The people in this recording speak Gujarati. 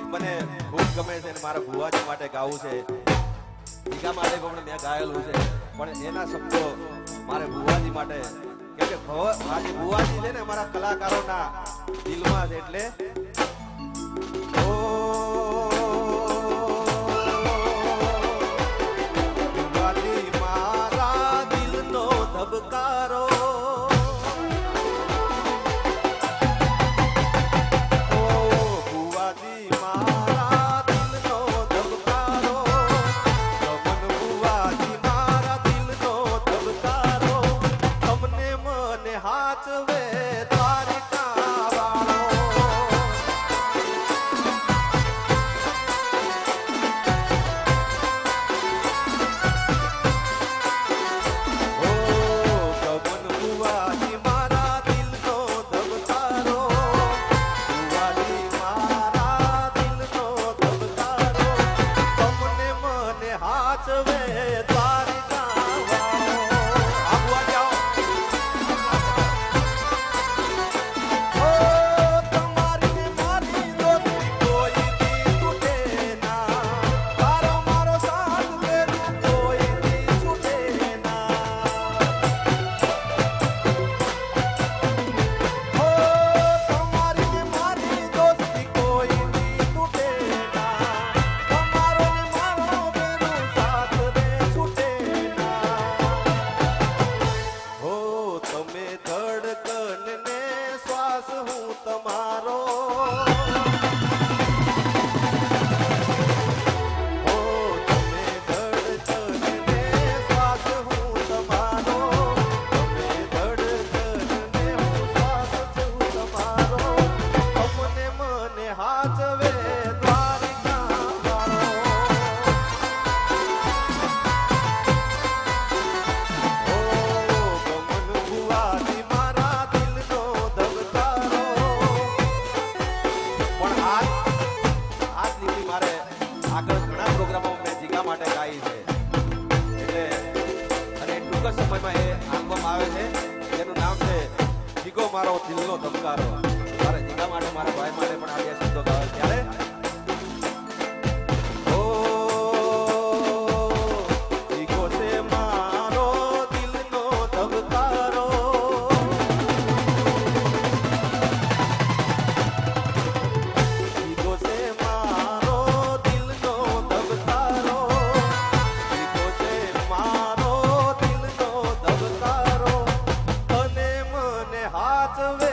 ગીત મને ખૂબ ગમે છે અને મારા ભુવાજી માટે ગાવું છે. બીજા માટે પણ મેં ગાયેલું છે. પણ એના શબ્દો મારે ભુવાજી માટે, કેમ કે આજે ભુવાજી છે ને અમારા કલાકારોના દિલમાં છે એટલે સમયમાં એ આલ્બમ આવે છે. એનું નામ છે જીગો મારો દિલનો ધમકારો મારા જીગા માટે મારા ભાઈ માટે પણ આ બે શબ્દો ગાવે ત્યારે. away.